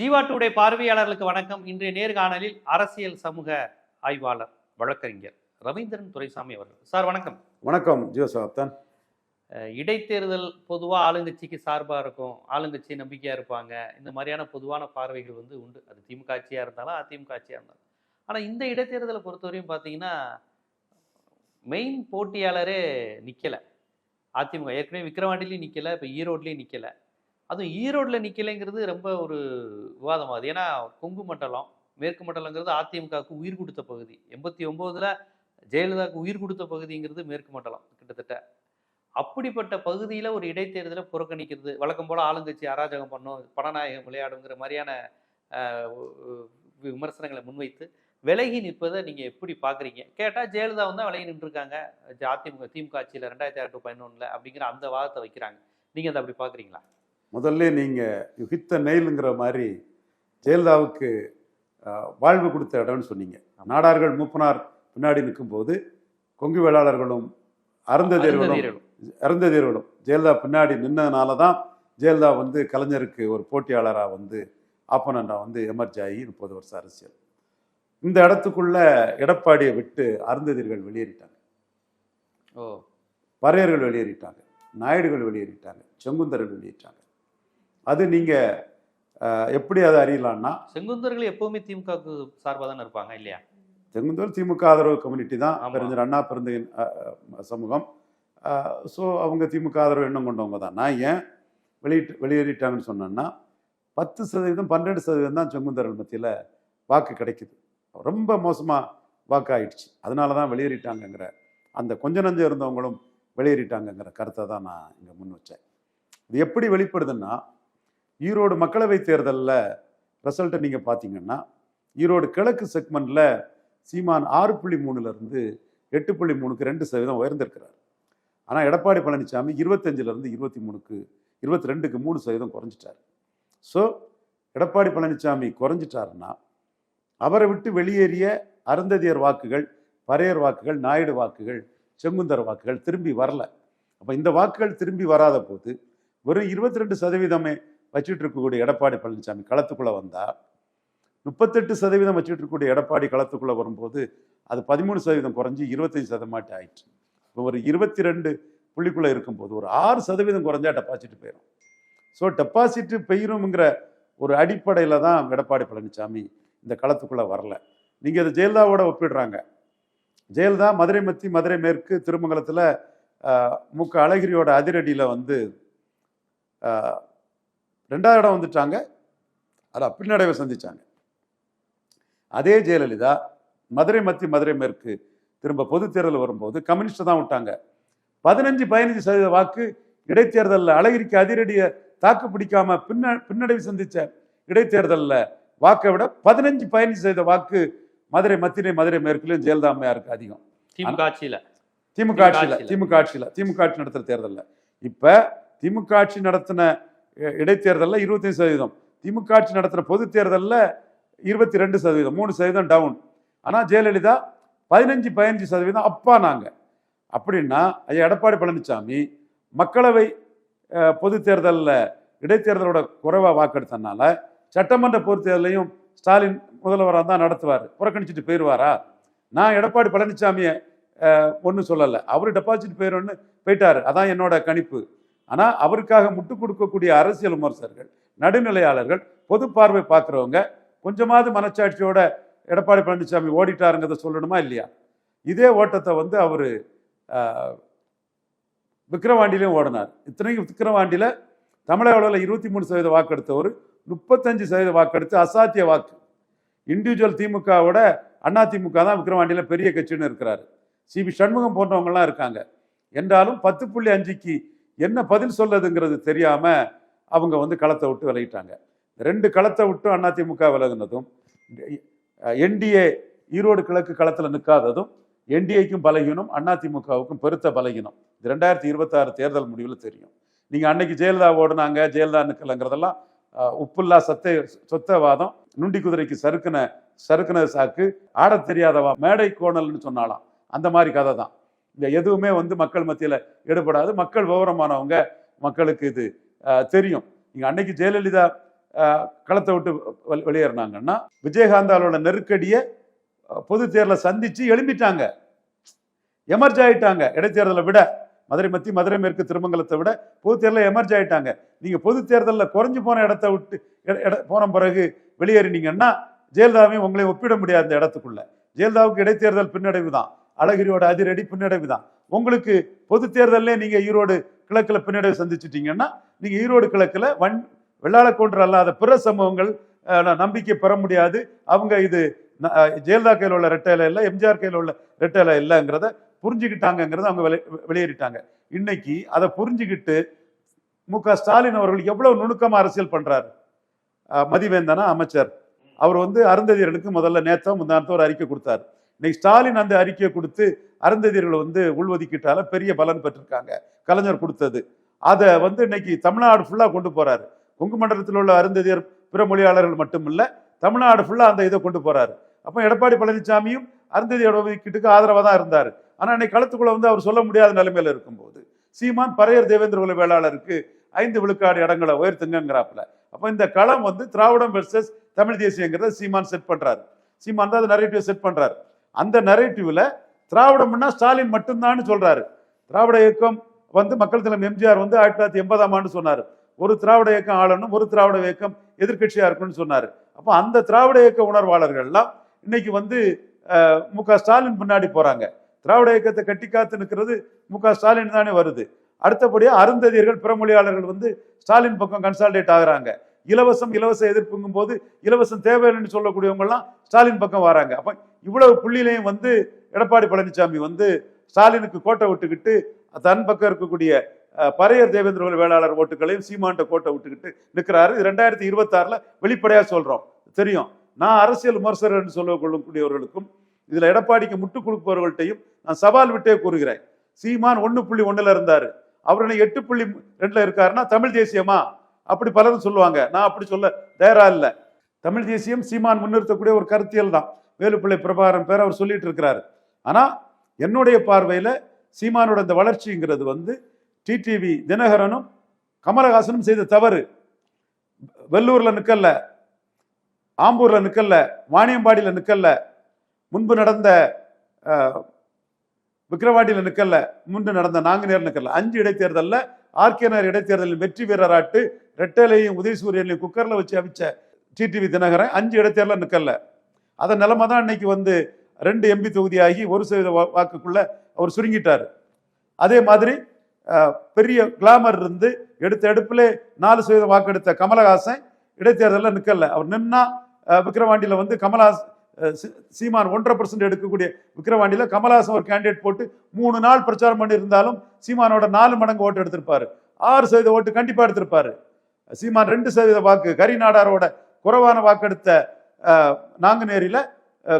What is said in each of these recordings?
Jeeva today பார்வையாளர்களுக்கு வணக்கம். இன்றைய நேர்காணலில் அரசியல் சமூக ஆய்வாளர் வழக்கறிஞர் ரவீந்திரன் துரைசாமி அவர்கள். சார் வணக்கம். வணக்கம். ஜீவசகாப்தன் அஹ் இடைத்தேர்தல் பொதுவாக ஆளுங்கட்சிக்கு சார்பாக இருக்கும். ஆளுங்கட்சி நம்பிக்கையாக இருப்பாங்க. இந்த மாதிரியான பொதுவான பார்வைகள் வந்து உண்டு. அது திமுக ஆட்சியாக இருந்தாலும் அதிமுக ஆட்சியாக இருந்தாலும். ஆனால் இந்த இடைத்தேர்தலை பொறுத்தவரையும் பார்த்தீங்கன்னா மெயின் போட்டியாளரே நிற்கலை அதிமுக. ஏற்கனவே விக்கிரவாண்டிலையும் நிற்கலை இப்போ ஈரோட்லேயும் நிற்கலை அதுவும் ஈரோட்டில் நிற்கலைங்கிறது ரொம்ப ஒரு விவாதமாகுது ஏன்னா கொங்கு மண்டலம் மேற்கு மண்டலங்கிறது அதிமுகவுக்கு உயிர் கொடுத்த பகுதி. எண்பத்தி ஒம்போதில் ஜெயலலிதாவுக்கு உயிர் கொடுத்த பகுதிங்கிறது மேற்கு மண்டலம் கிட்டத்தட்ட. அப்படிப்பட்ட பகுதியில் ஒரு இடைத்தேர்தலை புறக்கணிக்கிறது வழக்கம் போல் ஆளுங்கட்சி அராஜகம் பண்ணும் பணநாயகம் விளையாடுங்கிற மாதிரியான விமர்சனங்களை முன்வைத்து விலகி நிற்பதை நீங்கள் எப்படி பார்க்குறீங்க? கேட்டால் ஜெயலலிதா வந்து விலகி நின்றுருக்காங்க. அதிமுக திமுக ஆட்சியில் ரெண்டாயிரத்தி ஆறு டு பதினொன்றில் அப்படிங்கிற அந்த வாதத்தை வைக்கிறாங்க. நீங்கள் அதை அப்படி பார்க்குறீங்களா? முதல்ல நீங்கள் யுகித்த நெயிலுங்கிற மாதிரி ஜெயலலிதாவுக்கு வாழ்வு கொடுத்த இடம்னு சொன்னீங்க. நாடார்கள் மூப்பனார் பின்னாடி நிற்கும்போது கொங்கு வேளாளர்களும் அருந்ததேர்களும் அருந்ததீரர்கள். அருந்ததேர்களும் ஜெயலலிதா பின்னாடி நின்னதுனால தான் ஜெயலலிதா வந்து கலைஞருக்கு ஒரு போட்டியாளராக வந்து ஆப்பனண்டாக வந்து எமர்ஜ் ஆகி முப்பது வருஷம் அரசியல். இந்த இடத்துக்குள்ள எடப்பாடியை விட்டு அருந்ததிர்கள் வெளியேறிட்டாங்க. ஓ. பறையர்கள் வெளியேறிட்டாங்க. நாயுடுகள் வெளியேறிட்டாங்க. செங்குந்தர்கள் வெளியேறிட்டாங்க. அது நீங்கள் எப்படி அதை அறியலான்னா? செங்குந்தர்கள் எப்பவுமே திமுகவுக்கு சார்பாக தானே இருப்பாங்க இல்லையா? செங்குந்தர் திமுக ஆதரவு கம்யூனிட்டி தான். பெருஞ்சர் அண்ணா பிறந்த சமூகம். ஸோ அவங்க திமுக ஆதரவு எண்ணம் கொண்டவங்க தான். நான் ஏன் வெளியிட்டு வெளியேறிட்டாங்கன்னு சொன்னேன்னா பத்து சதவீதம் பன்னெண்டு சதவீதம் தான் செங்குந்தர்கள் மத்தியில் வாக்கு கிடைக்குது. ரொம்ப மோசமாக வாக்கு ஆயிடுச்சு அதனால தான் வெளியேறிட்டாங்கங்கிற அந்த கொஞ்ச நஞ்சம் இருந்தவங்களும் வெளியேறிட்டாங்கங்கிற கருத்தை தான் நான் இங்கே முன் வச்சேன். இது எப்படி வெளிப்படுதுன்னா ஈரோடு மக்களவை தேர்தலில் ரிசல்ட்டை நீங்கள் பார்த்தீங்கன்னா ஈரோடு கிழக்கு செக்மெண்ட்டில் சீமான் ஆறு புள்ளி மூணுலேருந்து எட்டு புள்ளி மூணுக்கு ரெண்டு சதவீதம் உயர்ந்திருக்கிறார். ஆனால் எடப்பாடி பழனிசாமி இருபத்தஞ்சிலேருந்து இருபத்தி மூணுக்கு இருபத்தி ரெண்டுக்கு மூணு சதவீதம் குறைஞ்சிட்டார். ஸோ எடப்பாடி பழனிசாமி குறைஞ்சிட்டாருன்னா அவரை விட்டு வெளியேறிய அருந்ததியர் வாக்குகள் பறையர் வாக்குகள் நாயுடு வாக்குகள் செங்குந்தர் வாக்குகள் திரும்பி வரல. அப்போ இந்த வாக்குகள் திரும்பி வராத போது வெறும் இருபத்தி ரெண்டு சதவீதமே வச்சுட்டு இருக்கக்கூடிய எடப்பாடி பழனிசாமி களத்துக்குள்ளே வந்தால் முப்பத்தெட்டு சதவீதம் வச்சுட்டு இருக்கக்கூடிய எடப்பாடி களத்துக்குள்ளே வரும்போது அது பதிமூணு சதவீதம் குறைஞ்சி இருபத்தஞ்சு சதமாட்டி ஆயிடுச்சு இப்போ ஒரு இருபத்தி ரெண்டு புள்ளிக்குள்ளே இருக்கும்போது ஒரு ஆறு சதவீதம் குறைஞ்சா டெபாசிட் போயிடும் ஸோ டெபாசிட் பெயருங்கிற ஒரு அடிப்படையில் தான் எடப்பாடி பழனிசாமி இந்த களத்துக்குள்ளே வரல. நீங்கள் அதை ஜெயலலிதாவோட ஒப்பிடுறாங்க. ஜெயலலிதா மதுரை மத்தி மதுரை மேற்கு திருமங்கலத்தில் முக்க அழகிரியோட அதிரடியில் வந்து ரெண்டாவது இடம் வந்துட்டாங்க. அதான் பின்னடைவை சந்திச்சாங்க. அதே ஜெயலலிதா மதுரை மத்தி மதுரை மேற்கு திரும்ப பொது தேர்தல் வரும்போது கம்யூனிஸ்ட் தான் விட்டாங்க. பதினஞ்சு பதினஞ்சு சதவீத வாக்கு இடைத்தேர்தலில் அழகிரிக்கு அதிரடியை தாக்கு பிடிக்காம பின்ன பின்னடைவு சந்திச்ச இடைத்தேர்தலில் வாக்கை விட பதினஞ்சு பதினஞ்சு சதவீத வாக்கு மதுரை மத்திரை மதுரை மேற்குலையும் ஜெயலலிதா அம்மையாருக்கு அதிகம். திமுக ஆட்சியில். திமுக ஆட்சியில். திமுக ஆட்சியில் திமுக ஆட்சி நடத்துகிற தேர்தலில். இப்போ திமுக ஆட்சி நடத்தின இடைத்தேர்தலில் இருபத்தஞ்சு சதவீதம். திமுக ஆட்சி நடத்துகிற பொது தேர்தலில் இருபத்தி ரெண்டு சதவீதம். மூணு சதவீதம் டவுன். ஆனால் ஜெயலலிதா பதினஞ்சு பதினஞ்சு சதவீதம் அப்பா நாங்கள் அப்படின்னா ஐயா எடப்பாடி பழனிசாமி மக்களவை பொது தேர்தலில் இடைத்தேர்தலோட குறைவாக வாக்கெடுத்தனால சட்டமன்ற பொது தேர்தலையும் ஸ்டாலின் முதல்வராக தான் நடத்துவார். புறக்கணிச்சிட்டு போயிடுவாரா நான் எடப்பாடி பழனிசாமியை ஒன்றும் சொல்லலை. அவர் டெபாசிட் போயிடும்னு போயிட்டார். அதான் என்னோட கணிப்பு. ஆனால் அவருக்காக முட்டு கொடுக்கக்கூடிய அரசியல் விமர்சகர்கள் நடுநிலையாளர்கள் பொது பார்வை பார்க்குறவங்க கொஞ்சமாவது மனச்சாட்சியோட எடப்பாடி பழனிசாமி ஓடிட்டாருங்கிறத சொல்லணுமா இல்லையா? இதே ஓட்டத்தை வந்து அவர் விக்ரவாண்டிலையும் ஓடினார். இத்தனைக்கும் விக்கிரவாண்டியில் தமிழக அளவில் இருபத்தி மூணு சதவீத வாக்கெடுத்தவர் முப்பத்தஞ்சு சதவீத வாக்கெடுத்து அசாத்திய வாக்கு. இண்டிவிஜுவல் திமுகவோட அண்ணா திமுக தான் விக்ரவாண்டியில் பெரிய கட்சின்னு இருக்கிறாரு. சிபி சண்முகம் போன்றவங்கலாம் இருக்காங்க. என்றாலும் பத்து புள்ளி அஞ்சுக்கு என்ன பதில் சொல்லதுங்கிறது தெரியாம அவங்க வந்து களத்தை விட்டு விலகிட்டாங்க. ரெண்டு களத்தை விட்டு அதிமுக விலகுனதும் என்டிஏ ஈரோடு கிழக்கு களத்தில் நிற்காததும் என்டிஏக்கும் பலகீனம் அதிமுகவுக்கும் பெருத்த பலகீனம். இது ரெண்டாயிரத்தி இருபத்தாறு தேர்தல் முடிவில் தெரியும். நீங்கள் அன்னைக்கு ஜெயலலிதா ஓடுனாங்க ஜெயலலிதா நிற்கலங்கிறதெல்லாம் உப்புல்லா சத்தை சொத்தவாதம் நுண்டி குதிரைக்கு சறுக்குன சறுக்குன சாக்கு ஆடத் தெரியாதவா மேடை கோணல்னு சொன்னாலாம் அந்த மாதிரி கதை தான் இந்த எதுவுமே வந்து மக்கள் மத்தியில் ஈடுபடாது. மக்கள் விவரமானவங்க மக்களுக்கு இது தெரியும். நீங்கள் அன்னைக்கு ஜெயலலிதா களத்தை விட்டு வெ- வெளியேறினாங்கன்னா விஜயகாந்தாலோட நெருக்கடியை பொது தேர்தலை சந்திச்சு எழும்பிட்டாங்க. எமர்ஜ் ஆயிட்டாங்க. இடைத்தேர்தலை விட மதுரை மத்தி மதுரை மேற்கு திருமங்கலத்தை விட பொது தேர்தலில் எமர்ஜ் ஆயிட்டாங்க. நீங்கள் பொது தேர்தலில் குறைஞ்சு போன இடத்த விட்டு இட- இட- போன பிறகு வெளியேறினீங்கன்னா ஜெயலலிதாவையும் உங்களையும் ஒப்பிட முடியாது இந்த இடத்துக்குள்ள. ஜெயலலிதாவுக்கு இடைத்தேர்தல் பின்னடைவு தான் அழகிரியோட அதிரடி பின்னடைவு தான். உங்களுக்கு பொது தேர்தல்லே நீங்கள் ஈரோடு கிழக்கில் பின்னடைவு சந்திச்சிட்டிங்கன்னா நீங்கள் ஈரோடு கிழக்கில் வன் வெள்ளாளக்கொன்று அல்லாத பிற சமூகங்கள் நம்பிக்கை பெற முடியாது. அவங்க இது ஜெயலலிதா கையில் உள்ள ரெட்டையில இல்லை எம்ஜிஆர் கையில் உள்ள ரெட்டையில இல்லைங்கிறத புரிஞ்சுக்கிட்டாங்கங்கிறத அவங்க வெளி- வெளியேறிட்டாங்க. இன்னைக்கு அதை புரிஞ்சுக்கிட்டு மு. க. ஸ்டாலின் அவர்கள் எவ்வளவு நுணுக்கமாக அரசியல் பண்றாரு. மதிவேந்தனா அமைச்சர். அவர் வந்து அருந்ததியர்களுக்கு முதல்ல நேத்தம் முந்தானத்தோ ஒரு அறிக்கை கொடுத்தாரு. இன்னைக்கு ஸ்டாலின் அந்த அறிக்கையை கொடுத்து அருந்ததியர்கள் வந்து உள்ஒதுக்கிட்டால பெரிய பலன் பெற்றிருக்காங்க. கலைஞர் கொடுத்தது. அதை வந்து இன்னைக்கு தமிழ்நாடு ஃபுல்லாக கொண்டு போறாரு. கொங்கு மண்டலத்தில் உள்ள அருந்ததியர் பிற மொழியாளர்கள் மட்டுமில்ல தமிழ்நாடு ஃபுல்லாக அந்த இதை கொண்டு போறாரு. அப்போ எடப்பாடி பழனிசாமியும் அருந்ததியோட ஒதுக்கீட்டுக்கு ஆதரவாக தான் இருந்தார். ஆனால் இன்னைக்கு களத்துக்குள்ள வந்து அவர் சொல்ல முடியாத நிலைமையில இருக்கும்போது சீமான் பறையர் தேவேந்திர குல வேளாளருக்கு ஐந்து விழுக்காடு இடங்களை உயர்த்துங்கிறாப்புல அப்போ இந்த களம் வந்து திராவிடம் வெர்சஸ் தமிழ் தேசியங்கிறத சீமான் செட் பண்றாரு. சீமான் தான் நிறைய நரேட்டிவ் செட் பண்றாரு. அந்த நரேட்டிவ்ல திராவிடம்னா ஸ்டாலின் மட்டும்தான் சொல்றாரு. திராவிட இயக்கம் வந்து மக்கள் தலைமை எம்ஜிஆர் வந்து ஆயிரத்தி தொள்ளாயிரத்தி எண்பதாம் ஆண்டு சொன்னார். ஒரு திராவிட இயக்கம் ஆளணும் ஒரு திராவிட இயக்கம் எதிர்க்கட்சியா இருக்கணும்னு சொன்னார். அப்போ அந்த திராவிட இயக்க உணர்வாளர்கள்லாம் இன்னைக்கு வந்து மு க ஸ்டாலின் பின்னாடி போறாங்க. திராவிட இயக்கத்தை கட்டி காத்து நிற்கிறது மு க ஸ்டாலின் தானே வருது. அடுத்தபடியாக அருந்ததியர்கள் பிறமொழியாளர்கள் வந்து ஸ்டாலின் பக்கம் கன்சால்டேட் ஆகுறாங்க. இலவசம் இலவச எதிர்ப்புங்கும் போது இலவசம் தேவையில்லைன்னு சொல்லக்கூடியவங்கெல்லாம் ஸ்டாலின் பக்கம் வராங்க. அப்போ இவ்வளவு புள்ளியிலையும் வந்து எடப்பாடி பழனிசாமி வந்து ஸ்டாலினுக்கு கோட்டை விட்டுக்கிட்டு தன் பக்கம் இருக்கக்கூடிய அஹ், பறையர் தேவேந்திர வேளாளர் ஓட்டுகளையும் சீமான்ட்ட கோட்டை விட்டுக்கிட்டு நிற்கிறாரு ரெண்டாயிரத்தி இருபத்தாறுல வெளிப்படையா சொல்றோம். தெரியும். நான் அரசியல் விமர்சகர் சொல்ல கொள்ளக்கூடியவர்களுக்கும் இதுல எடப்பாடிக்கு முட்டு கொடுப்பவர்கள்ட்டையும் நான் சவால் விட்டே கூறுகிறேன். சீமான் ஒன்று புள்ளி ஒண்ணுல இருந்தாரு. அவர் எட்டு புள்ளி ரெண்டுல இருக்காருன்னா தமிழ் தேசியமா? அப்படி பலரும் சொல்லுவாங்க. நான் அப்படி சொல்ல தயாரா இல்லை. தமிழ் தேசியம் சீமான் முன்னிறுத்தக்கூடிய ஒரு கருத்தியல் தான் வேலுப்பிள்ளை பிரபாகரன் பேர் அவர் சொல்லிட்டு இருக்கிறாரு ஆனால் என்னுடைய பார்வையில் சீமானோட இந்த வளர்ச்சிங்கிறது வந்து டிடிவி தினகரனும் கமலஹாசனும் செய்த தவறு. வெள்ளூரில் நிற்கல ஆம்பூரில் நிற்கல வாணியம்பாடியில் நிற்கல முன்பு நடந்த விக்ரவாடியில் நிற்கல முன்பு நடந்த நாங்குநேர் நிற்கல அஞ்சு இடைத்தேர்தலில் ஆர்கேனர் இடைத்தேர்தலில் வெற்றி வீரராட்டு ரெட்டலையும் உதயசூரியனையும் குக்கரில் வச்சு அவிச்ச டிடிவி தினகரன் அஞ்சு இடைத்தேர்தல நிற்கல அதன் நிலைமை தான் இன்னைக்கு வந்து ரெண்டு எம்பி தொகுதியாகி ஒரு சதவீத வாக்குக்குள்ள அவர் சுருங்கிட்டார். அதே மாதிரி பெரிய கிளாமர் இருந்து எடுத்த எடுப்பிலே நாலு சதவீத வாக்கெடுத்த கமலஹாசன் இடைத்தேர்தலில் நிற்கல அவர் நின்னா விக்ரவாண்டியில் வந்து கமலஹாஸ் சீமான் ஒன்றரை பர்சன்ட் எடுக்கக்கூடிய விக்ரவாண்டியில் கமலஹாசன் ஒரு கேண்டிடேட் போட்டு மூணு நாள் பிரச்சாரம் பண்ணியிருந்தாலும் சீமானோட நாலு மடங்கு ஓட்டு எடுத்திருப்பாரு. ஆறு சதவீத ஓட்டு கண்டிப்பாக எடுத்திருப்பாரு. சீமான் ரெண்டு சதவீத வாக்கு கரிநாடாரோட குறைவான வாக்கெடுத்த நாங்குநேரியில்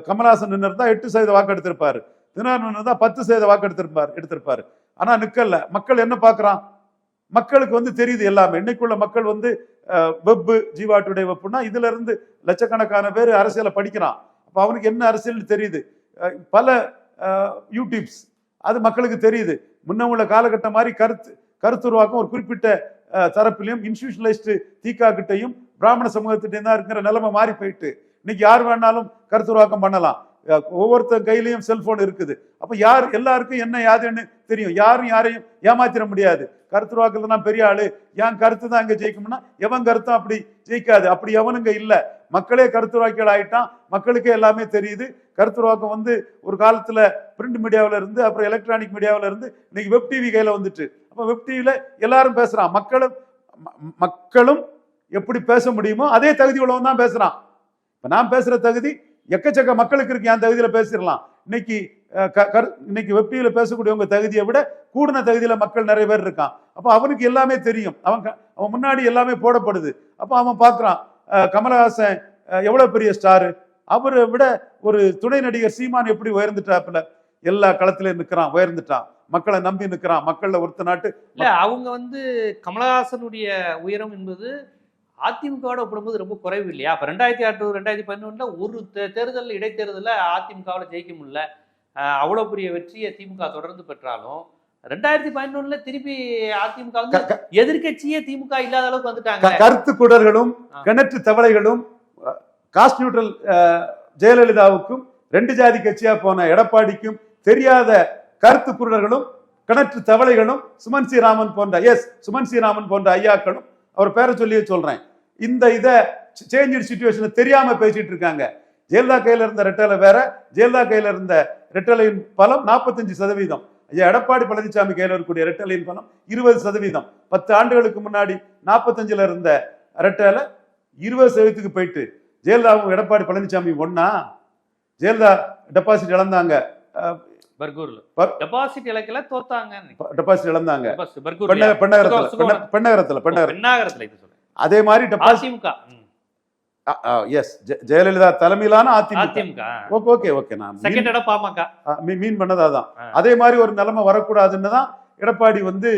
கமலாசன் நின்று இருந்தா எட்டு சதவீத வாக்கு எடுத்திருப்பார். தினார் தான் பத்து சதவீத வாக்கு எடுத்திருப்பார் எடுத்திருப்பார். ஆனா நிக்கல. மக்கள் என்ன பார்க்குறான் மக்களுக்கு வந்து தெரியுது எல்லாமே. இன்னைக்குள்ள மக்கள் வந்து வெப்பு ஜீவா டுடே வெப்புனா இதுல இருந்து லட்சக்கணக்கான பேர் அரசியலை படிக்கிறான். அப்ப அவனுக்கு என்ன அரசியல்னு தெரியுது. பல யூடியூப்ஸ் அது மக்களுக்கு தெரியுது. முன்ன உள்ள காலகட்டம் மாதிரி கருத்து கருத்துருவாக்கம் ஒரு குறிப்பிட்ட தரப்பிலையும் இன்ஸ்டியூஷனலைஸ்டு தீக்கா கிட்டையும் பிராமண சமூகத்திட்டையும் தான் இருக்கிற நிலைமை மாறி போயிட்டு. இன்னைக்கு யார் வேணாலும் கருத்துருவாக்கம் பண்ணலாம். ஒவ்வொருத்தர் கையிலையும் செல்போன் இருக்குது. அப்ப யார் எல்லாருக்கும் என்ன யாதுன்னு தெரியும். யாரும் யாரையும் ஏமாத்திர முடியாது. கருத்துருவாக்கத்துல தான் பெரிய ஆளு. என் கருத்து தான் இங்க ஜெயிக்கும்னா எவன் கருத்தும் அப்படி ஜெயிக்காது. அப்படி எவனுங்க இல்ல. மக்களே கருத்துருவாக்கிகள் ஆயிட்டான். மக்களுக்கே எல்லாமே தெரியுது. கருத்துருவாக்கம் வந்து ஒரு காலத்துல பிரிண்ட் மீடியாவில இருந்து அப்புறம் எலக்ட்ரானிக் மீடியாவில இருந்து இன்னைக்கு வெப் டிவி கையில வந்துட்டு. அப்ப வெப் டிவில எல்லாரும் பேசுறான். மக்களும் ம- மக்களும் எப்படி பேச முடியுமோ அதே தகுதி உள்ளவன் தான் பேசுறான். இப்போ நான் பேசுகிற தகுதி எக்கச்சக்க மக்களுக்கு இருக்கு. என் தகுதியில பேசிடலாம். இன்னைக்கு க- கரு- இன்னைக்கு வெப்பியில் பேசக்கூடியவங்க தகுதியை விட கூடின தகுதியில மக்கள் நிறைய பேர் இருக்கான். அப்போ அவனுக்கு எல்லாமே தெரியும். அவன் அவன் முன்னாடி எல்லாமே போடப்படுது. அப்போ அவன் பார்க்குறான் கமலஹாசன் எவ்வளோ எவ்வளவு பெரிய ஸ்டாரு அவரை விட ஒரு துணை நடிகர் சீமான் எப்படி உயர்ந்துட்டாப்புல? எல்லா களத்திலையும் நிற்கிறான் உயர்ந்துட்டான். மக்களை நம்பி நிற்கிறான் மக்கள்ல ஒருத்த நாட்டு இல்லை அவங்க வந்து கமலஹாசனுடைய உயரம் என்பது அதிமுகவோட ஒப்பிடும்போது ரொம்ப குறைவு இல்லையா அப்ப ரெண்டாயிரத்தி ஆறு ரெண்டாயிரத்தி பதினொன்றுல ஒரு தேர்தல் இடைத்தேர்தலில் அதிமுகவில் ஜெயிக்க முடியல. அஹ் அவ்வளவு பெரிய வெற்றியை திமுக தொடர்ந்து பெற்றாலும் ரெண்டாயிரத்தி பதினொன்னுல திருப்பி அதிமுக வந்து எதிர்க்கட்சியே திமுக இல்லாத அளவுக்கு வந்துட்டாங்க. கருத்து குடர்களும். கிணற்று தவளைகளும் காஸ்ட் நியூட்ரல் ஜெயலலிதாவுக்கும் ரெண்டு ஜாதி கட்சியா போன எடப்பாடிக்கும் தெரியாத கருத்து குருடர்களும் கிணற்று தவளைகளும் சுமன் சி ராமன் போன்ற எஸ் சுமன் சி ராமன் போன்ற ஐயாக்களும் அவர் பேரை சொல்லியே சொல்றேன். இந்த இதை சேஞ்ச் சுச்சுவேஷனை தெரியாம பேசிட்டு இருக்காங்க. ஜெயலலிதா கையில இருந்த ரெட்டலை வேற ஜெயலலிதா கையில இருந்த ரெட்டலையின் பலம் நாற்பத்தஞ்சு சதவீதம். எடப்பாடி பழனிசாமி கையில இருக்கக்கூடிய ரெட்டலையின் பலம் இருபது சதவீதம். பத்து ஆண்டுகளுக்கு முன்னாடி நாற்பத்தஞ்சுல இருந்த ரெட்டலை இருபது சதவீதத்துக்கு போயிட்டு ஜெயலலிதாவும் எடப்பாடி பழனிசாமி ஒண்ணா? ஜெயலலிதா டெபாசிட் இழந்தாங்க. டெபாசிட் இலக்கில தோத்தாங்க டெபாசிட் இழந்தாங்க. பெண்ணகரத்துல பெண்ணகரத்துல பெண்ணாகரத்துல அதே மாதிரி அதிமுக. எஸ் ஜெயலலிதா தலைமையிலான அதிமுக. Okay okay okay. நான் பாமக. மீன் பண்ணது அதான். அதே மாதிரி ஒரு நிலைமை வரக்கூடாதுன்னு தான் எடப்பாடி வந்து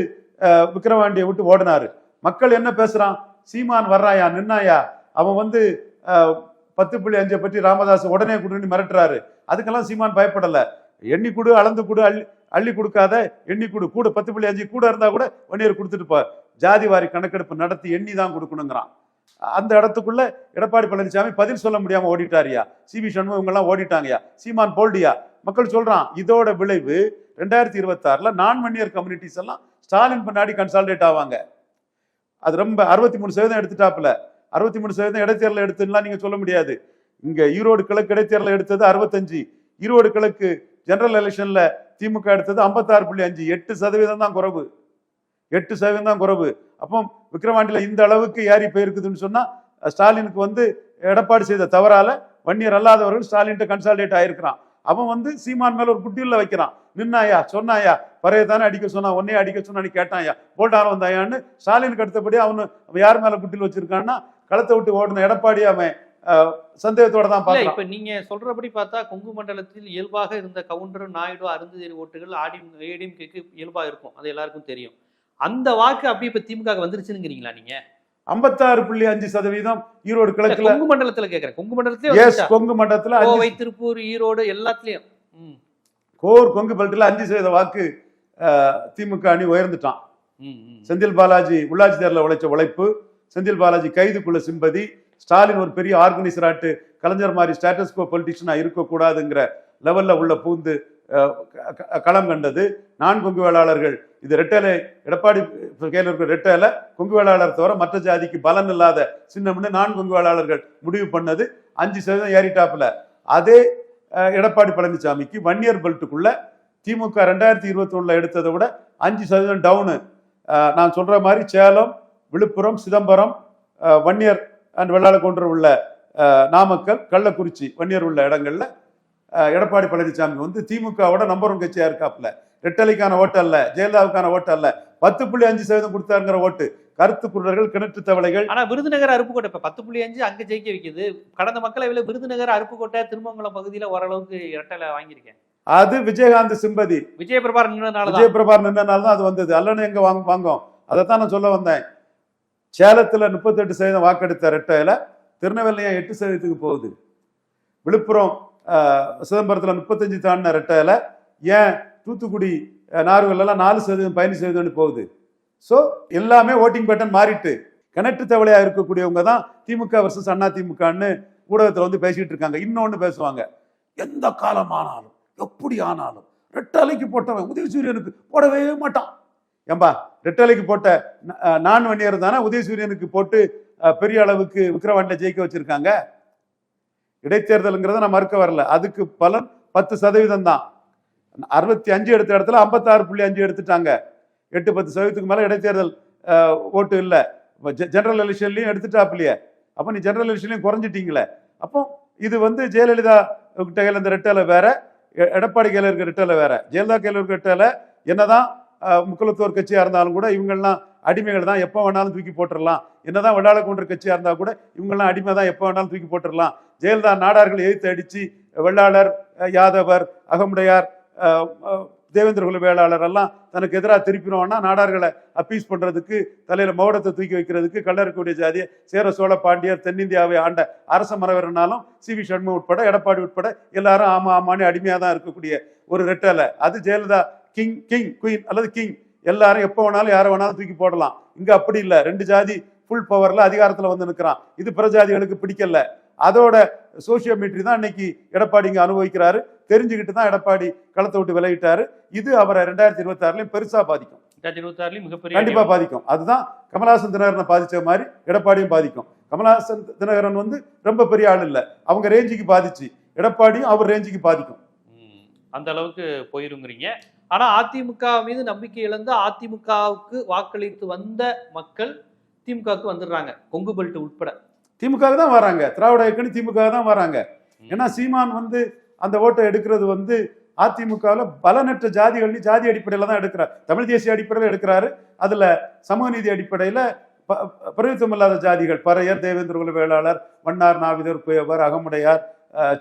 விக்கிரவாண்டியை விட்டு ஓடினாரு. மக்கள் என்ன பேசுறான்? சீமான் வர்றாயா நின்னாயா? அவன் வந்து பத்து புள்ளி அஞ்சை பற்றி ராமதாஸ் உடனே கொடுன்னு மிரட்டுறாரு. அதுக்கெல்லாம் சீமான் பயப்படல. எண்ணி கொடு அளந்து கொடு அள்ளி அள்ளி கொடுக்காத எண்ணி கொடு. கூட பத்து புள்ளி அஞ்சு கூட இருந்தா கூட ஒன்னியர் கொடுத்துட்டு ஜாதிவாரி ஜாதி வாரி கணக்கெடுப்பு நடத்தி எண்ணி தான் கொடுக்கணுங்கிறான். அந்த இடத்துக்குள்ள எடப்பாடி பழனிசாமி பதில் சொல்ல முடியாம ஓடிட்டாருயா? சிபி சண்முகம் இவங்கெல்லாம் ஓடிட்டாங்கயா? சீமான் போல்டியா? மக்கள் சொல்றான் இதோட விளைவு ரெண்டாயிரத்தி இருபத்தாறுல நான் மன்னியர் கம்யூனிட்டிஸ் எல்லாம் ஸ்டாலின் பின்னாடி கன்சால்டேட் ஆவாங்க. அது ரொம்ப அறுபத்தி மூணு சதவீதம் எடுத்துட்டாப்புல. அறுபத்தி மூணு சதவீதம் இடைத்தேர்தல் எடுத்துலாம் நீங்க சொல்ல முடியாது. இங்க ஈரோடு கிழக்கு இடைத்தேர்தல் எடுத்தது அறுபத்தஞ்சு. ஈரோடு கிழக்கு ஜெனரல் எலெக்ஷன்ல திமுக எடுத்தது ஐம்பத்தாறு புள்ளி அஞ்சு. எட்டு சதவீதம் தான் குறைவு. எட்டு சதவீதம் தான் குறைவு. அப்போ விக்கிரவாண்டியில இந்த அளவுக்கு ஏறி போயிருக்குதுன்னு சொன்னா ஸ்டாலினுக்கு வந்து எடப்பாடி செய்த தவறால வன்னியர் அல்லாதவர்கள் ஸ்டாலின்ட்ட கன்சால்டேட் ஆயிருக்கிறான். அவன் வந்து சீமான் மேல ஒரு குட்டியில் வைக்கிறான். நின்னாயா? சொன்னாயா? பறைய தானே அடிக்க சொன்னா உன்னையே அடிக்க சொன்னா நீ கேட்டாயா? போல்டான வந்தாயான்னு ஸ்டாலினுக்கு அடுத்தபடி அவனு யார் மேல குட்டியில் வச்சிருக்கான்னா களத்தை விட்டு ஓடின எடப்பாடி அவன் சந்தேகத்தோட தான் பார்க்கறான். இப்ப நீங்க சொல்றபடி பார்த்தா கொங்கு மண்டலத்தில் இயல்பாக இருந்த கவுண்டர் நாயுடு அருந்ததி ஓட்டுகள் ஆடி ஏடிஎம்கேக்கு இயல்பா இருக்கும். அது எல்லாருக்கும் தெரியும். அந்த வாக்கு அப்படியே இப்ப திமுக வந்துருச்சுங்கிறீங்களா நீங்க? ஐம்பத்தாறு புள்ளி அஞ்சு சதவீதம் ஈரோடு இல்ல, கிழக்குல. கொங்கு மண்டலத்துல கேக்குறேன். கொங்கு மண்டலத்திலே? கொங்கு மண்டலத்துல கோவை திருப்பூர் ஈரோடு எல்லாத்துலயும். கோர் கொங்கு பெல்ட்ல அஞ்சு சதவீத வாக்கு திமுக அணி உயர்ந்துட்டான். செந்தில் பாலாஜி உள்ளாட்சி தேர்தலில் உழைச்ச உழைப்பு செந்தில் பாலாஜி கைதுக்குள்ள சிம்பதி ஸ்டாலின் ஒரு பெரிய ஆர்கனைசராட்டு கலைஞர் மாதிரி ஸ்டேட்டஸ்கோ பொலிட்டிஷனா இருக்கக்கூடாதுங்கிற லெவல்ல உள்ள பூந்து களம் கண்டது. நான் கொங்கு வேளாளர்கள் இது ரெட்டலை எடப்பாடி கையில் இருக்கிற ரெட்டலை கொங்கு வேளாளர் தவிர மற்ற ஜாதிக்கு பலன் இல்லாத சின்னம்னு நான் கொங்கு வேளாளர்கள் முடிவு பண்ணது. அஞ்சு சதவீதம் ஏறிட்டாப்புல. அதே எடப்பாடி பழனிசாமிக்கு வன்னியர் பெல்ட்டுக்குள்ள திமுக ரெண்டாயிரத்தி இருபத்தி ஒண்ணுல எடுத்ததை விட அஞ்சு சதவீதம் டவுனு. நான் சொல்ற மாதிரி சேலம் விழுப்புரம் சிதம்பரம் வன்னியர் அண்ட் வெள்ளாள கொன்று உள்ள நாமக்கல் கள்ளக்குறிச்சி வன்னியர் உள்ள இடங்கள்ல எடப்பாடி பழனிசாமி வந்து திமுகவோட நம்பர் ஒன் கட்சியா இருக்காப்புல. ரெட்டலைக்கான ஓட்டு அல்ல ஜெயலலிதாவுக்கான ஓட்டு அல்ல. பத்து புள்ளி அஞ்சு சதவீதம் கொடுத்தாருங்கிற ஓட்டு. கருத்து குருடர்கள் கிணற்று தவளைகள். ஆனா விருதுநகர் அருப்புக்கோட்டை இப்ப பத்து புள்ளி அஞ்சு அங்க ஜெயிக்க வைக்குது. கடந்த மக்களவையில விருதுநகர் அருப்புக்கோட்டை திருமங்கலம் பகுதியில ஓரளவுக்கு இரட்டலை வாங்கியிருக்கேன். அது விஜயகாந்த் சிம்பதி. விஜயபிரபார் நின்றனாலதான் விஜயபிரபார் நின்றனால தான் அது வந்தது. அல்லன்னு எங்க வாங்க வாங்கும். அதைத்தான் நான் சொல்ல வந்தேன். சேலத்துல முப்பத்தெட்டு சதவீதம் வாக்கெடுத்த ரெட்டையில திருநெல்வேலியா எட்டு சதவீதத்துக்கு போகுது. விழுப்புரம் சிதம்பரத்தில் முப்பத்தஞ்சு தாண்டின ரெட்டையில் ஏன் தூத்துக்குடி நார்வெல்லாம் நாலு சதவீதம் பதினஞ்சு சதவீதம்னு போகுது. ஸோ எல்லாமே ஓட்டிங் பேட்டர்ன் மாறிட்டு கிணற்று தவளையாக இருக்கக்கூடியவங்க தான் திமுக வர்சஸ் அண்ணா திமுகன்னு ஊடகத்தில் வந்து பேசிக்கிட்டு இருக்காங்க. இன்னொன்று பேசுவாங்க. எந்த காலம் ஆனாலும் எப்படி ஆனாலும் ரெட்டலைக்கு போட்டவன் உதயசூரியனுக்கு போடவே மாட்டான். ஏம்பா ரெட்டலைக்கு போட்ட நான் வன்னியர் தானே உதயசூரியனுக்கு போட்டு பெரிய அளவுக்கு விக்கிரவாண்டில ஜெயிக்க வச்சுருக்காங்க. இடைத்தேர்தலுங்கிறத நான் மறுக்க வரல. அதுக்கு பலன் பத்து சதவீதம் தான். அறுபத்தி அஞ்சு எடுத்த இடத்துல ஐம்பத்தாறு புள்ளி அஞ்சு எடுத்துட்டாங்க. எட்டு பத்து சதவீதத்துக்கு மேலே இடைத்தேர்தல் ஓட்டு இல்லை. ஜெனரல் எலெக்ஷன்லையும் எடுத்துட்டாப்லையே அப்போ நீ ஜெனரல் எலெக்ஷன்லையும் குறைஞ்சிட்டீங்களே. அப்போ இது வந்து ஜெயலலிதா கிட்ட கையில் இந்த ரெட்டலை வேற எ- எடப்பாடி கையில் இருக்கிற ரெட்டலை வேற. ஜெயலலிதா கையில் இருக்கிற ரெட்டலை என்னதான் அஹ், கட்சியாக இருந்தாலும் கூட இவங்கெல்லாம் அடிமைகள் தான் எப்போ வேணாலும் தூக்கி போட்டுடலாம் என்னதான் வெள்ளாள கொன்ற கட்சியாக இருந்தால் கூட இவங்கெல்லாம் அடிமை தான் எப்போ வேணாலும் தூக்கி போட்டுடலாம் ஜெயலலிதா நாடார்களை எதிர்த்து அடிச்சு வெள்ளாளர் யாதவர் அகமுடையார் தேவேந்திரகுல தேவேந்திர குல வேளாளர் எல்லாம் தனக்கு எதிராக திருப்பினோம்னா நாடார்களை அப்பீஸ் பண்ணுறதுக்கு தலையில் மௌடத்தை தூக்கி வைக்கிறதுக்கு கல்லறக்கூடிய ஜாதியை சேர சோழ பாண்டியர் தென்னிந்தியாவை ஆண்ட அரச மரவர்னாலும் சி. வி. சண்முகம் உட்பட எடப்பாடி உட்பட எல்லாரும் ஆமா ஆமான்னு அடிமையாக தான் இருக்கக்கூடிய ஒரு ரெட்டலை. அது ஜெயலலிதா கிங் கிங் குயின் அல்லது கிங் எல்லாரும் எப்போ வேணாலும் யாரை வேணாலும் தூக்கி போடலாம். இங்க அப்படி இல்லை. ரெண்டு ஜாதி ஃபுல் பவர்ல அதிகாரத்துல வந்து நிற்கிறான் இது பிற ஜாதிகளுக்கு பிடிக்கல. அதோட சோசியோமெட்ரி தான் இன்னைக்கு எடப்பாடி இங்க அனுபவிக்கிறாரு. தெரிஞ்சுக்கிட்டு தான் எடப்பாடி களத்தை விட்டு விலகிட்டாரு. இது அவரை ரெண்டாயிரத்தி இருபத்தி ஆறுலயும் பெருசா பாதிக்கும். கண்டிப்பா பாதிக்கும். அதுதான் கமலஹாசன் தினகரனை பாதிச்ச மாதிரி எடப்பாடியும் பாதிக்கும். கமலஹாசன் தினகரன் வந்து ரொம்ப பெரிய ஆள் இல்ல. அவங்க ரேஞ்சுக்கு பாதிச்சு. எடப்பாடியும் அவர் ரேஞ்சுக்கு பாதிக்கும். அந்த அளவுக்கு போயிருங்கிறீங்க. ஆனா அதிமுக மீது நம்பிக்கை இழந்து அதிமுகவுக்கு வாக்களித்து வந்த மக்கள் திமுகவுக்கு வந்துடுறாங்க. கொங்கு பெல்ட் உட்பட. திமுக தான் வராங்க. திராவிட இயக்கணி திமுக தான் வராங்க. ஏன்னா சீமான் வந்து அந்த ஓட்டை எடுக்கிறது வந்து அதிமுகவில் பலனற்ற ஜாதிகள் ஜாதி அடிப்படையில் தான் எடுக்கிறார். தமிழ் தேசிய அடிப்படையில் எடுக்கிறாரு. அதுல சமூக நீதி அடிப்படையில் பிரதித்துவம் இல்லாத ஜாதிகள் பறையர் தேவேந்திர குல வேளாளர் வண்ணார் நாவிதர் குயவர் அகமுடையார்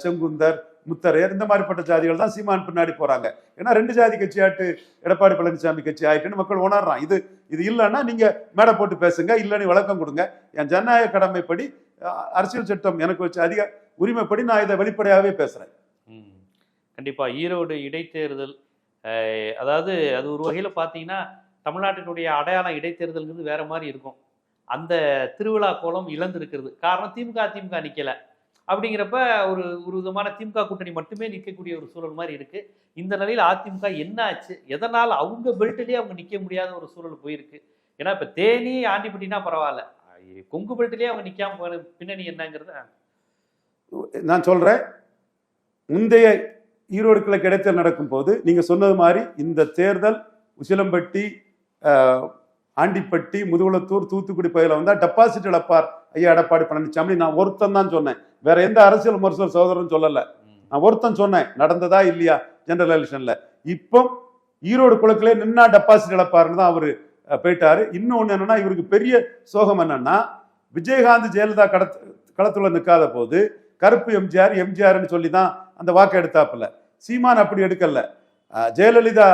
செங்குந்தர் முத்தரையர் இந்த மாதிரிப்பட்ட ஜாதிகள் தான் சீமான் பின்னாடி போறாங்க. ஏன்னா ரெண்டு ஜாதி கட்சியாட்டு எடப்பாடி பழனிசாமி கட்சி ஆயிட்டுன்னு மக்கள் உணர்றான் இது இது இல்லைன்னா நீங்க மேடை போட்டு பேசுங்க இல்லைன்னு விளக்கம் கொடுங்க. என் ஜனநாயக கடமைப்படி அரசியல் சட்டம் எனக்கு வச்ச அதிக உரிமைப்படி நான் இதை வெளிப்படையாகவே பேசுறேன். கண்டிப்பாக கண்டிப்பா ஈரோடு இடைத்தேர்தல் அதாவது அது ஒரு வகையில் பார்த்தீங்கன்னா தமிழ்நாட்டினுடைய அடையாளம் இடைத்தேர்தல்ங்கிறது வேற மாதிரி இருக்கும். அந்த திருவிழா கோலம் இழந்திருக்கிறது. காரணம் திமுக திமுக நிற்கலை அப்படிங்கிறப்ப ஒரு ஒரு விதமான திமுக கூட்டணி மட்டுமே நிற்கக்கூடிய ஒரு சூழல் மாதிரி இருக்கு. இந்த நிலையில் அதிமுக என்ன ஆச்சு? எதனால் அவங்க பெல்ட்லேயே அவங்க நிற்க முடியாத ஒரு சூழல் போயிருக்கு? ஏன்னா இப்போ தேனி ஆண்டிப்பட்டினா பரவாயில்ல. கொங்கு பெல்ட்லேயே அவங்க நிற்காம போன பின்னணி என்னங்கிறத நான் சொல்கிறேன் முந்தைய ஈரோடு கிழக்கு இடைத்தேர்தல் நடக்கும் போது நீங்கள் சொன்னது மாதிரி இந்த தேர்தல் உசிலம்பட்டி ஆண்டிப்பட்டி முதுகுளத்தூர் தூத்துக்குடி பகுதியில் வந்தால் டெபாசிட் இழப்பார். ஐயா எடப்பாடி பழனிசாமி நான் ஒருத்தன் தான் சொன்னேன். வேற எந்த அரசியல் விமர்சகர் சகோதரன் சொல்லல. நான் ஒருத்தன் சொன்னேன். நடந்ததா இல்லையா? ஜெனரல் எலெக்ஷன்ல இப்போ ஈரோடு குளத்திலே நின்னா டெபாசிட் இழப்பாருன்னு தான் அவரு போயிட்டாரு. இன்னொன்னு என்னன்னா இவருக்கு பெரிய சோகம் என்னன்னா விஜயகாந்த் ஜெயலலிதா கடத் களத்துல நிற்காத போது கருப்பு எம்ஜிஆர் எம்ஜிஆர்னு சொல்லி தான் அந்த வாக்கு எடுத்தாப்புல. சீமான் அப்படி எடுக்கல. ஜெயலலிதா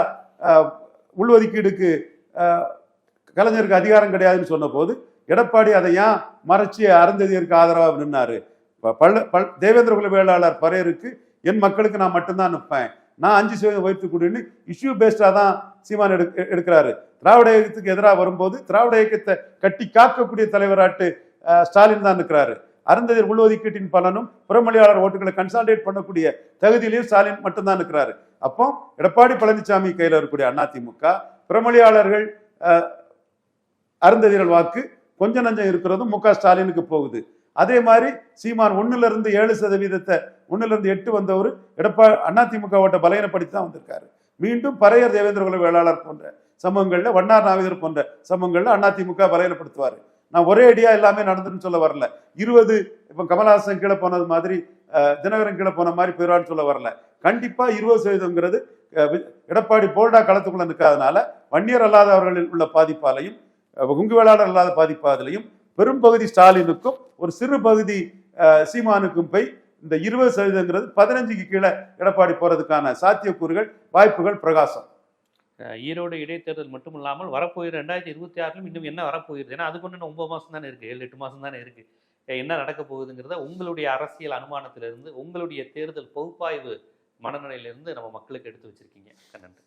உள்ஒதுக்கீடுக்கு கலைஞருக்கு அதிகாரம் கிடையாதுன்னு சொன்ன போது எடப்பாடி அதை ஏன் மறைச்சி அருந்ததியருக்கு ஆதரவாக நின்னாரு? ப- பள்ள பல் தேவேந்திர குல வேளாளர் பறையருக்கு என் மக்களுக்கு நான் மட்டும்தான் நிற்பேன் நான் அஞ்சு சதவீதம் வைத்து கொடுன்னு இஷ்யூ பேஸ்டாக தான் சீமான் எடு எடுக்கிறாரு. திராவிட இயக்கத்துக்கு எதிராக வரும்போது திராவிட இயக்கத்தை கட்டி காக்கக்கூடிய தலைவராட்டு ஸ்டாலின் தான் இருக்கிறாரு அருந்ததியர் உள்ஒதுக்கீட்டின் பலனும் புறமொழியாளர் ஓட்டுகளை கன்சால்டேட் பண்ணக்கூடிய தகுதியிலையும் ஸ்டாலின் மட்டும்தான் இருக்கிறாரு அப்போ எடப்பாடி பழனிசாமி கையில் இருக்கக்கூடிய அதிமுக புறமொழியாளர்கள் அஹ், அருந்ததியர்கள் வாக்கு கொஞ்சம் நஞ்சம் இருக்கிறதும் மு க. ஸ்டாலினுக்கு போகுது. அதே மாதிரி சீமான் ஒண்ணுல இருந்து ஏழு சதவீதத்தை ஒண்ணுல இருந்து எட்டு வந்தவர் எடப்பா அதிமுகவோட பலகீனப்படுத்தி தான் வந்திருக்காரு. மீண்டும் பறையர் தேவேந்திர குல வேளாளர் போன்ற சமூகங்களில் வண்ணார் நாவிதர் போன்ற சமூகங்களில் அதிமுக பலகீனப்படுத்துவார். நான் ஒரே அடியா எல்லாமே நடந்துன்னு சொல்ல வரல. இருபது இப்போ கமலஹாசன் கீழே போனது மாதிரி தினகரன் கீழே போன மாதிரி போயிடுவான்னு சொல்ல வரல. கண்டிப்பா இருபது சதவீதம்ங்கிறது எடப்பாடி போல்டா களத்துக்குள்ள நிற்காதனால வன்னியர் அல்லாதவர்களில் உள்ள பாதிப்பாலையும் குங்கு வேளாளர் இல்லாத பாதிப்பாதிலையும் பெரும்பகுதி ஸ்டாலினுக்கும் ஒரு சிறு பகுதி சீமானுக்கும் போய் இந்த இருபது சதவீதங்கிறது பதினஞ்சுக்கு கீழே எடப்பாடி போறதுக்கான சாத்தியக்கூறுகள் வாய்ப்புகள் பிரகாசம். ஈரோடு இடைத்தேர்தல் மட்டும் இல்லாமல் வரப்போகிற ரெண்டாயிரத்தி இருபத்தி ஆறிலும் இன்னும் என்ன வரப்போகிறது? ஏன்னா அதுக்கு ஒன்று ஒன்பது மாதம் தானே இருக்குது ஏழு எட்டு மாதம் தானே இருக்குது என்ன நடக்க போகுதுங்கிறத உங்களுடைய அரசியல் அனுமானத்திலிருந்து உங்களுடைய தேர்தல் பகுப்பாய்வு மனநிலையிலிருந்து நம்ம மக்களுக்கு எடுத்து வச்சிருக்கீங்க. நன்றி.